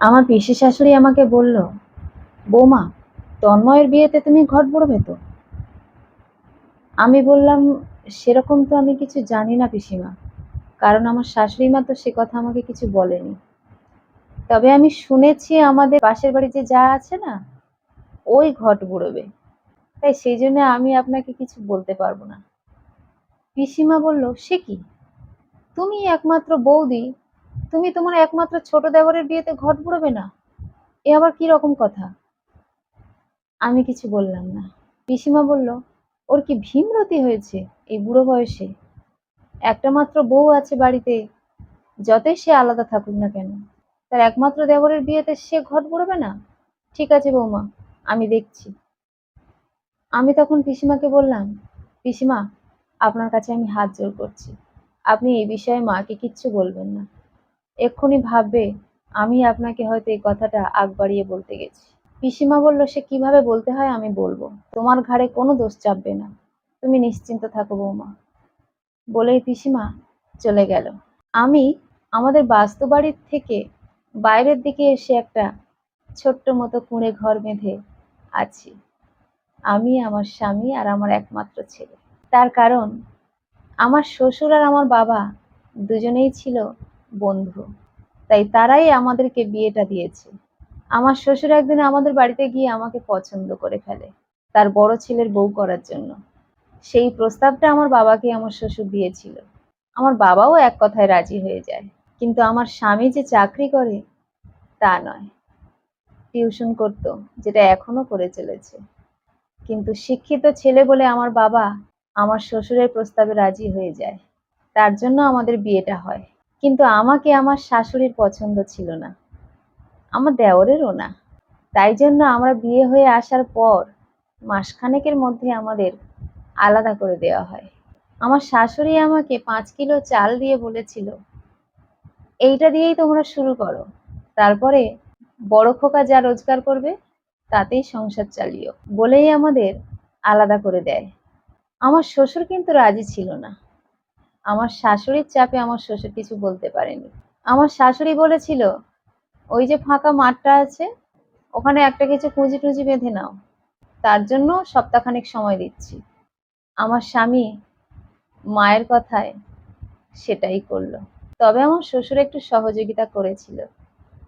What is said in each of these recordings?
আমার পিসি শাশুড়ি আমাকে বলল, বৌমা, তন্ময়ের বিয়েতে তুমি ঘট পড়বে তো? আমি বললাম, সেরকম তো আমি কিছু জানি না পিসিমা, কারণ আমার শাশুড়ি মা তো সে কথা আমাকে কিছু বলেনি। তবে আমি শুনেছি আমাদের পাশের বাড়ি যে যা আছে না, ওই ঘট বুড়োবে। তাই সেই জন্য আমি আপনাকে কিছু বলতে পারব না। পিসিমা বলল, সে কি? তুমি একমাত্র বৌদি তুমি তোমার একমাত্র ছোট দেওরের বিয়েতে ঘট বুড়োবে না? এ আবার কি রকম কথা? আমি কিছু বললাম না। পিসিমা বলল, ওর কি ভীমরতি হয়েছে এই বুড়ো বয়সে? একটা মাত্র বউ আছে বাড়িতে, যতই সে আলাদা থাকুক না কেন। তার একমাত্র দেবরের বিয়েতে সে ঘট বুড়োবে না? ঠিক আছে বৌমা, আমি দেখছি। আমি তখন পিসিমাকে বললাম, পিসিমা, আপনার কাছে আমি হাত জোর করছি। আপনি এই বিষয়ে মাকে কিচ্ছু বলবেন না। এক্ষুনি ভাববে, আমি আপনাকে হয়তো এই কথাটা আগ বাড়িয়ে বলতে গেছি। পিসিমা বলল, সে কীভাবে বলতে হয় আমি বলব। তোমার ঘাড়ে কোনো দোষ চাপবে না। তুমি নিশ্চিন্ত থাকো বৌমা। বলেই পিসিমা চলে গেল। আমি আমাদের বাস্তু বাড়ির থেকে বাইরের দিকে এসে একটা ছোট্ট মতো কুঁড়ে ঘর বেঁধে আছি। আমি, আমার স্বামী আর আমার একমাত্র ছেলে। তার কারণ, আমার শ্বশুর আর আমার বাবা দুজনেই ছিল বন্ধু। তাই তারাই আমাদেরকে বিয়েটা দিয়েছে। আমার শ্বশুর একদিন আমাদের বাড়িতে গিয়ে আমাকে পছন্দ করে ফেলে তার বড় ছেলের বউ করার জন্য। সেই প্রস্তাবটা আমার বাবাকে আমার শ্বশুর দিয়েছিল। আমার বাবাও এক কথায় রাজি হয়ে যায়। কিন্তু আমার স্বামী যে চাকরি করে, তা নয়। টিউশন করতো, যেটা এখনও করে চলেছে। কিন্তু শিক্ষিত ছেলে বলে আমার বাবা আমার শ্বশুরের প্রস্তাবে রাজি হয়ে যায়। তার জন্য আমাদের বিয়েটা হয়। কিন্তু আমাকে আমার শাশুড়ির পছন্দ ছিল না। আমার দেওরেরও না। তাই জন্য আমরা বিয়ে হয়ে আসার পর মাসখানেকের মধ্যে আমাদের আলাদা করে দেওয়া হয়। আমার শাশুড়ি আমাকে পাঁচ কিলো চাল দিয়ে বলেছিল, এইটা দিয়েই তোমরা শুরু করো। তারপরে বড় খোকা যা রোজগার করবে, তাতেই সংসার চালিও। বলেই আমাদের আলাদা করে দেয়। আমার শ্বশুর কিন্তু রাজি ছিল না। আমার শাশুড়ির চাপে আমার শ্বশুর কিছু বলতে পারেনি। আমার শাশুড়ি বলেছিল, ওই যে ফাঁকা মাঠটা আছে, ওখানে একটা কিছু খুঁজি টুঁজি বেঁধে নাও। তার জন্য সপ্তাহখানেক সময় দিচ্ছি। আমার স্বামী মায়ের কথায় সেটাই করল। তবে আমার শ্বশুর একটু সহযোগিতা করেছিল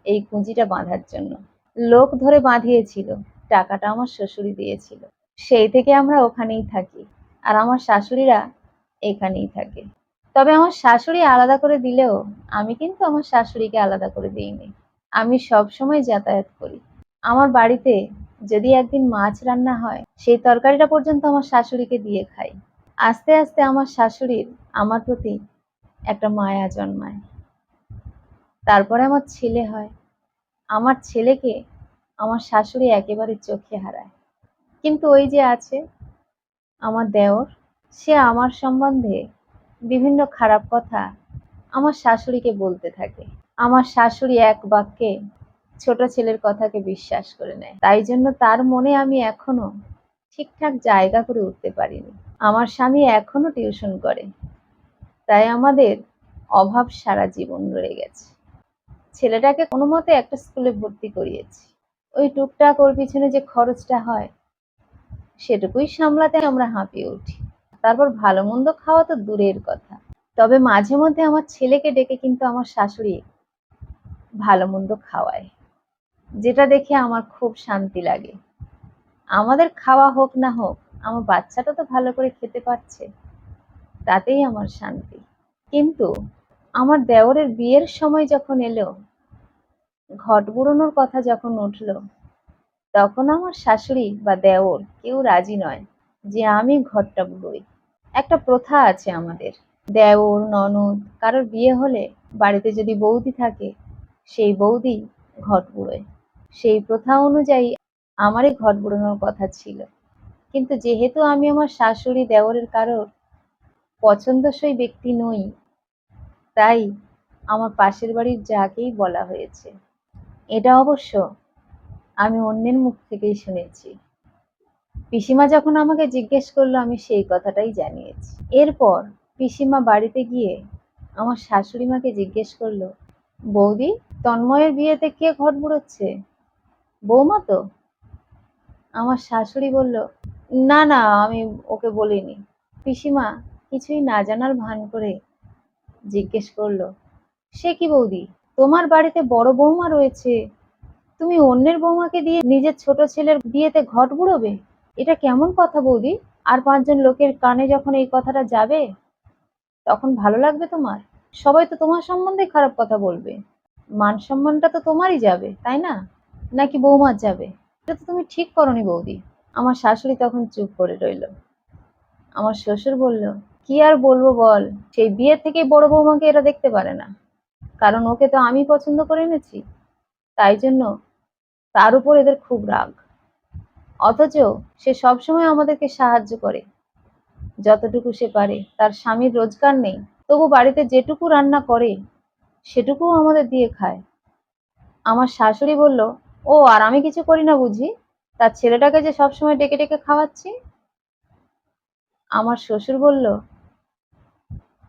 এই পুঁজিটা বাঁধার জন্য। লোক ধরে বাঁধিয়েছিল, টাকাটা আমার শ্বশুরই দিয়েছিল। সেই থেকে আমরা ওখানেই থাকি। আর আমার শাশুড়িরা এখানেই থাকে। তবে আমার শাশুড়ি আলাদা করে দিলেও আমি কিন্তু আমার শাশুড়িকে আলাদা করে দিইনি। আমি সব সময় যাতায়াত করি। আমার বাড়িতে যদি একদিন মাছ রান্না হয়, সেই তরকারিটা পর্যন্ত আমার শাশুড়িকে দিয়ে খাই। আস্তে আস্তে আমার শাশুড়ির আমার প্রতি একটা মায়া জন্মায়। তারপরে আমার ছেলে হয়। আমার ছেলেকে আমার শাশুড়ি একেবারে চোখে হারায়। কিন্তু ওই যে আছে, আমার দেওর, সে আমার সম্বন্ধে বিভিন্ন খারাপ কথা আমার শাশুড়িকে বলতে থাকে। আমার শাশুড়ি এক বাক্যে ছোট ছেলের কথাকে বিশ্বাস করে নেয়। তাই জন্য তার মনে আমি এখনও ঠিকঠাক জায়গা করে উঠতে পারিনি। আমার স্বামী এখনও টিউশন করে। তাই আমাদের অভাব সারা জীবন রয়ে গেছে। ছেলেটাকে কোনো মতে একটা স্কুলে ভর্তি করিয়েছি। ওই টুকটাক ওর পিছনে যে খরচটা হয়, সেটুকুই সামলাতে আমরা হাঁপিয়ে উঠি। তারপর ভালো মন্দ খাওয়া তো দূরের কথা। তবে মাঝে মধ্যে আমার ছেলেকে ডেকে কিন্তু আমার শাশুড়ি ভালো মন্দ খাওয়ায়। যেটা দেখে আমার খুব শান্তি লাগে। আমাদের খাওয়া হোক না হোক, আমার বাচ্চাটা তো ভালো করে খেতে পারছে। তাতেই আমার শান্তি। কিন্তু আমার দেওরের বিয়ের সময় যখন এলো, ঘট বুড়োনোর কথা যখন উঠল, তখন আমার শাশুড়ি বা দেওর কেউ রাজি নয় যে আমি ঘরটা বুড়োই। একটা প্রথা আছে আমাদের। দেওর, ননদ, কারোর বিয়ে হলে বাড়িতে যদি বৌদি থাকে, সেই বৌদি ঘট বুড়োয়। সেই প্রথা অনুযায়ী আমারই ঘট বুড়োনোর কথা ছিল। কিন্তু যেহেতু আমি আমার শাশুড়ি দেওরের কারোর পছন্দসই ব্যক্তি নই, তাই আমার পাশের বাড়ির যাকেই বলা হয়েছে। এটা অবশ্য আমি অন্যের মুখ থেকেই শুনেছি। পিসিমা যখন আমাকে জিজ্ঞেস করল, আমি সেই কথাটাই জানিয়েছি। এরপর পিসিমা বাড়িতে গিয়ে আমার শাশুড়ি মাকে জিজ্ঞেস করল, বৌদি, তন্ময়ের বিয়েতে কে ঘট বুড়োচ্ছে বৌমা তো? আমার শাশুড়ি বলল, না না, আমি ওকে বলিনি। পিসিমা কিছুই না জানার ভান করে জিজ্ঞেস করল, সে কি বৌদি? তোমার বাড়িতে বড় বৌমা রয়েছে। তুমি অন্যের বৌমাকে দিয়ে নিজের ছোট ছেলের বিয়েতে ঘট বুড়োবে এটা কেমন কথা বৌদি? আর পাঁচজন লোকের কানে যখন এই কথাটা যাবে, তখন ভালো লাগবে তোমার? সবাই তো তোমার সম্বন্ধে খারাপ কথা বলবে। মান সম্মানটা তো তোমারই যাবে, তাই না? নাকি বৌমার যাবে? এটা তো তুমি ঠিক করনি বৌদি। আমার শাশুড়ি তখন চুপ করে রইল। আমার শ্বশুর বলল, কি আর বলব বল? সেই বিয়ে থেকে বড় বৌমাকে এরা দেখতে পারে না। কারণ ওকে তো আমি পছন্দ করে এনেছি। তাই জন্য তার উপর এদের খুব রাগ। অথচ সে সবসময় আমাদেরকে সাহায্য করে। যতটুকু সে পারে, তার স্বামীর রোজগার নেই, তবু বাড়িতে যেটুকু রান্না করে, সেটুকুও আমাদের দিয়ে খায়। আমার শাশুড়ি বলল, ও, আর আমি কিছু করি না বুঝি? তার ছেলেটাকে যে সবসময় ডেকে ডেকে খাওয়াচ্ছি? আমার শ্বশুর বলল,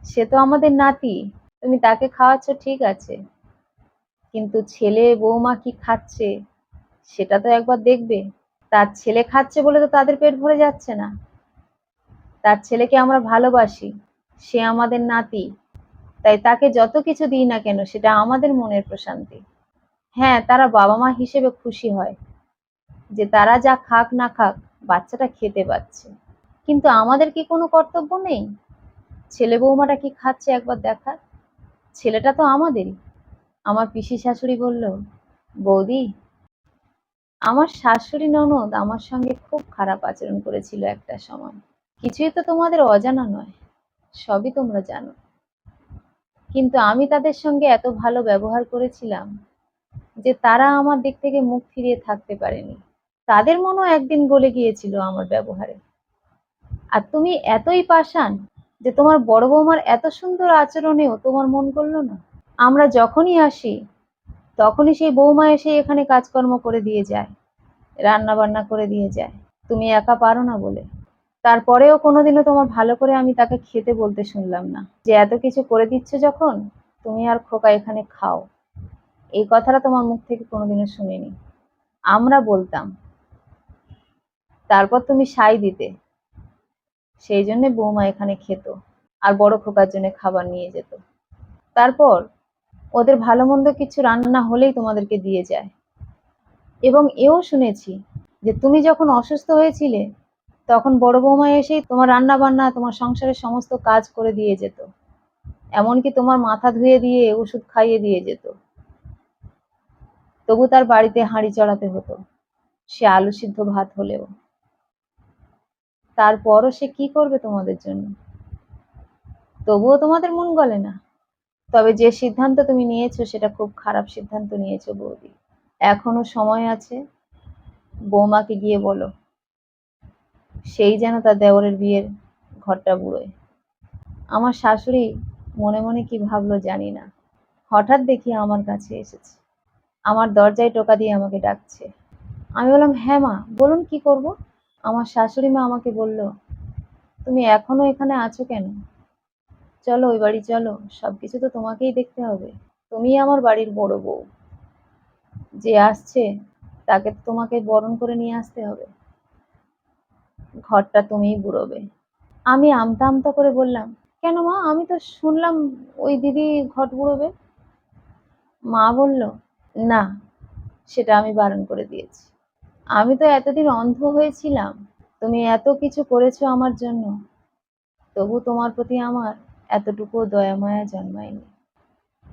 সে তো আমাদের নাতি, তুমি তাকে খাওয়াচ্ছ, ঠিক আছে। কিন্তু ছেলে বৌমা কি খাচ্ছে, সেটা তো একবার দেখবে। তার ছেলে খাচ্ছে বলে তো তাদের পেট ভরে যাচ্ছে না। তার ছেলেকে আমরা ভালোবাসি, সে আমাদের নাতি। তাই তাকে যত কিছু দিই না কেন, সেটা আমাদের মনের প্রশান্তি। হ্যাঁ তারা বাবা মা হিসেবে খুশি হয় যে তারা যা খাক না খাক, বাচ্চাটা খেতে পাচ্ছে। কিন্তু আমাদের কি কোনো কর্তব্য নেই? ছেলে বৌমাটা কি খাচ্ছে একবার দেখার? ছেলেটা তো আমাদেরই। আমার পিসি শাশুড়ি বলল, বৌদি আমার শাশুড়ি ননদ আমার সঙ্গে খুব খারাপ আচরণ করেছিল একটা সময়। কিছুই তো তোমাদের অজানা নয়, সবই তোমরা জানো। কিন্তু আমি তাদের সঙ্গে এত ভালো ব্যবহার করেছিলাম যে তারা আমার দিক থেকে মুখ ফিরিয়ে থাকতে পারেনি। তাদের মনও একদিন গলে গিয়েছিল আমার ব্যবহারে। আর তুমি এতই পাষাণ যে তোমার বড় বৌমার এত সুন্দর আচরণেও তোমার মন করল না। আমরা যখনই আসি তখনই সেই বৌমা এসে এখানে কাজকর্ম করে দিয়ে যায় রান্না বান্না করে দিয়ে যায়। তুমি একা পারো না বলে। তারপরেও কোনোদিনও তোমার ভালো করে আমি তাকে খেতে বলতে শুনলাম না। যে এত কিছু করে দিচ্ছ যখন, তুমি আর খোকা এখানে খাও। এই কথাটা তোমার মুখ থেকে কোনোদিনও শুনিনি। আমরা বলতাম, তারপর তুমি সাই দিতে। সেই জন্যে বৌমা এখানে খেত, আর বড় খোকার জন্য খাবার নিয়ে যেত। তারপর ওদের ভালো মন্দ কিছু রান্না হলেই তোমাদেরকে দিয়ে যায়। এবং এও শুনেছি যে তুমি যখন অসুস্থ হয়েছিলে, তখন বড় বৌমা এসেই তোমার রান্না বান্না তোমার সংসারের সমস্ত কাজ করে দিয়ে যেত। এমনকি তোমার মাথা ধুয়ে দিয়ে ওষুধ খাইয়ে দিয়ে যেত। তবু তার বাড়িতে হাঁড়ি চড়াতে হতো, সে আলু সিদ্ধ ভাত হলেও। তারপরও সে কি করবে তোমাদের জন্য? তবুও তোমাদের মন গলে না। তবে যে সিদ্ধান্ত তুমি নিয়েছো, সেটা খুব খারাপ সিদ্ধান্ত নিয়েছো বৌদি। এখনও সময় আছে? বৌমাকে গিয়ে বলো। সেই যেন তার দেওরের বিয়ের ঘরটা বুড়োয়। আমার শাশুড়ি মনে মনে কি ভাবলো জানি না। হঠাৎ দেখি আমার কাছে এসেছে। আমার দরজায় টোকা দিয়ে আমাকে ডাকছে। আমি বললাম হ্যাঁ মা, বলুন কি করব? আমার শাশুড়ি মা আমাকে বলল, তুমি এখনও এখানে আছো কেন? চলো, ওই বাড়ি চলো। সবকিছু তো তোমাকেই দেখতে হবে। তুমি আমার বাড়ির বড় বউ। যে আসছে, তাকে তো তোমাকে বরণ করে নিয়ে আসতে হবে। ঘরটা তুমিই বুড়োবে। আমি আমতা আমতা করে বললাম, কেন মা? আমি তো শুনলাম ওই দিদি ঘট বুড়োবে। মা বলল, না, সেটা আমি বারণ করে দিয়েছি। আমি তো এতদিন অন্ধ হয়েছিলাম। তুমি এত কিছু করেছ আমার জন্য। তবু তোমার প্রতি আমার এতটুকু দয়া মায়া জন্মায়নি।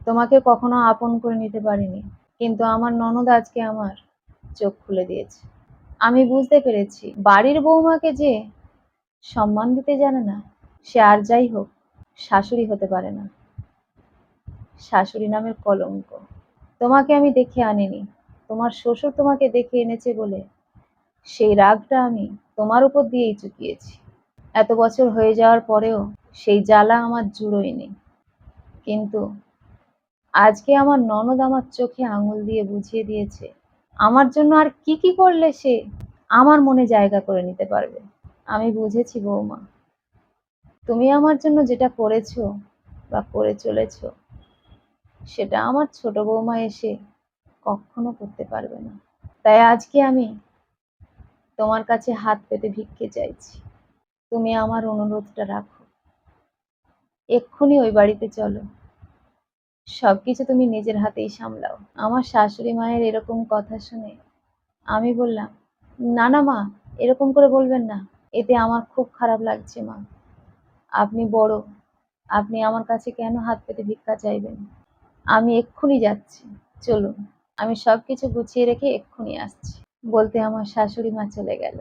তোমাকে কখনো আপন করে নিতে পারিনি, কিন্তু আমার ননদ আজকে আমার চোখ খুলে দিয়েছে। আমি বুঝতে পেরেছি, বাড়ির বৌমাকে যে সম্মান দিতে জানে না, সে আর যাই হোক, শাশুড়ি হতে পারে না। শাশুড়ি নামের কলঙ্ক। তোমাকে আমি দেখে আনিনি, তোমার শ্বশুর তোমাকে দেখে এনেছে বলে সেই রাগটা আমি তোমার উপর দিয়েই চুকিয়েছি। এত বছর হয়ে যাওয়ার পরেও সেই জ্বালা আমার জুড়োয়নি। কিন্তু আজকে আমার ননদ আমার চোখে আঙুল দিয়ে বুঝিয়ে দিয়েছে, আমার জন্য আর কি কি করলে সে আমার মনে জায়গা করে নিতে পারবে। আমি বুঝেছি বৌমা, তুমি আমার জন্য যেটা করেছ বা করে চলেছ, সেটা আমার ছোট বৌমা এসে কখনো করতে পারবে না। তাই আজকে আমি তোমার কাছে হাত পেতে ভিক্ষে চাইছি। তুমি আমার অনুরোধটা রাখো। এক্ষুনি ওই বাড়িতে চলো। সবকিছু তুমি নিজের হাতেই সামলাও। আমার শাশুড়ি মায়ের এরকম কথা শুনে আমি বললাম, না না মা, এরকম করে বলবেন না। এতে আমার খুব খারাপ লাগছে মা। আপনি বড়, আপনি আমার কাছে কেন হাত পেতে ভিক্ষা চাইবেন? আমি এক্ষুনি যাচ্ছি। চলুন, আমি সব কিছু গুছিয়ে রেখে এক্ষুনি আসছি। বলতে আমার শাশুড়ি মা চলে গেল।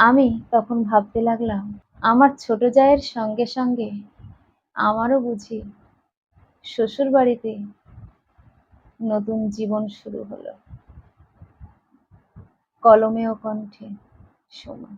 আমি তখন ভাবতে লাগলাম, আমার ছোট জায়ের সঙ্গে সঙ্গে আমারও বুঝি শ্বশুর বাড়িতে নতুন জীবন শুরু হলো। কলমে ও কণ্ঠে সময়